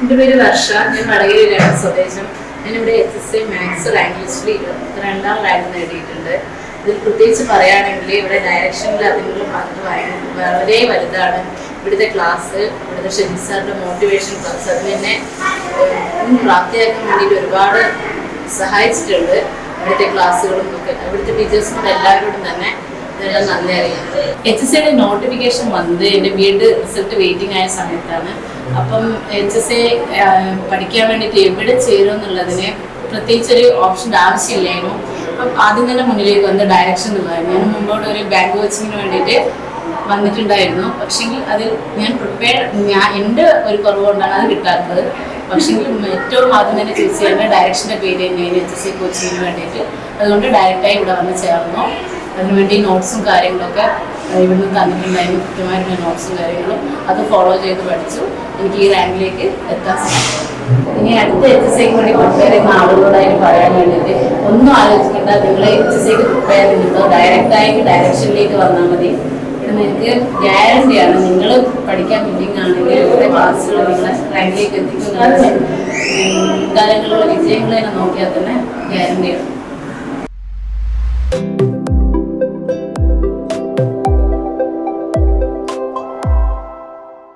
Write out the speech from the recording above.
എന്റെ പേര് വർഷ. ഞാൻ വടകരയിലാണ് സ്വദേശം. ഞാനിവിടെ എച്ച് എസ് ഐ മാത്സ് ലാംഗ്വേജിൽ ലിസ്റ്റിൽ രണ്ടാം റാങ്ക് നേടിയിട്ടുണ്ട്. ഇതിൽ പ്രത്യേകിച്ച് പറയുകയാണെങ്കിൽ ഇവിടെ ഡയറക്ഷനിൽ അതിനുള്ള പങ്ക് വളരെ വലുതാണ് ഇവിടുത്തെ ക്ലാസ് ഇവിടുത്തെ ഷെജി സാറിന്റെ മോട്ടിവേഷൻ ക്ലാസ് അത് തന്നെ പ്രാപ്തിയാക്കാൻ വേണ്ടിയിട്ട് ഒരുപാട് സഹായിച്ചിട്ടുണ്ട് ഇവിടുത്തെ ക്ലാസ്സുകളും ഒക്കെ. ഇവിടുത്തെ ടീച്ചേഴ്സിനോട് എല്ലാവരോടും തന്നെ എച്ച് എസ് ഐയുടെ നോട്ടിഫിക്കേഷൻ വന്നത് എന്റെ ബി എഡ് റിസൾട്ട് വെയിറ്റിംഗ് ആയ സമയത്താണ്. അപ്പം എച്ച് എസ് എ പഠിക്കാൻ വേണ്ടിയിട്ട് എവിടെ ചേരും എന്നുള്ളതിന് പ്രത്യേകിച്ചൊരു ഓപ്ഷന്റെ ആവശ്യമില്ലായിരുന്നു. അപ്പം ആദ്യം തന്നെ മുന്നിലേക്ക് വന്ന ഡയറക്ഷൻ എന്നുള്ളതായിരുന്നു ഞാൻ മുമ്പോട്ട് ഒരു ബാങ്ക് കോച്ചിങ്ങിന് വേണ്ടിയിട്ട് വന്നിട്ടുണ്ടായിരുന്നു. പക്ഷെങ്കിൽ അതിൽ ഞാൻ പ്രിപ്പയർ ഞാൻ എന്റെ ഒരു കുറവ് കൊണ്ടാണ് അത് കിട്ടാത്തത്. പക്ഷെങ്കിൽ ഏറ്റവും ആദ്യം തന്നെ ചൂസ് ചെയ്യേണ്ട ഡയറക്ഷന്റെ പേര് തന്നെയാണ് എച്ച് എസ് സി കോച്ചിങ്ങിന് വേണ്ടിയിട്ട്. അതുകൊണ്ട് ഡയറക്റ്റായി ഇവിടെ വന്ന് ചേർന്നു. അതിനുവേണ്ടി നോട്ട്സും കാര്യങ്ങളൊക്കെ ഇവിടുന്ന് തന്നിട്ടുണ്ടായിരുന്നു. കൃത്യമായിട്ടുള്ള നോട്ട്സും കാര്യങ്ങളും അത് ഫോളോ ചെയ്ത് പഠിച്ചു. എനിക്ക് ഈ റാങ്കിലേക്ക് എത്താൻ സാധിക്കും ഇനി അടുത്ത എച്ച് എസ് ഐക്ക് വേണ്ടി പ്രിപ്പയർ ചെയ്യുന്ന ആളുകളോടായി പറയാൻ വേണ്ടിയിട്ട് ഒന്നും ആലോചിക്കേണ്ട. നിങ്ങൾ എച്ച് എസ് ഐക്ക് പ്രിപ്പയർ ചെയ്യുന്നത് ഡയറക്റ്റായിട്ട് ഡയറക്ഷനിലേക്ക് വന്നാൽ മതി. നിങ്ങൾക്ക് ഗ്യാരണ്ടിയാണ് നിങ്ങൾ പഠിക്കാൻ ബിൽഡിംഗ് ആണെങ്കിൽ ഇവിടെ ക്ലാസ്സുകൾ നിങ്ങളെ റാങ്കിലേക്ക് എത്തിക്കുന്നതാണ് കാലങ്ങളിലുള്ള വിജയങ്ങളെ നോക്കിയാൽ തന്നെ ഗ്യാരണ്ടിയാണ്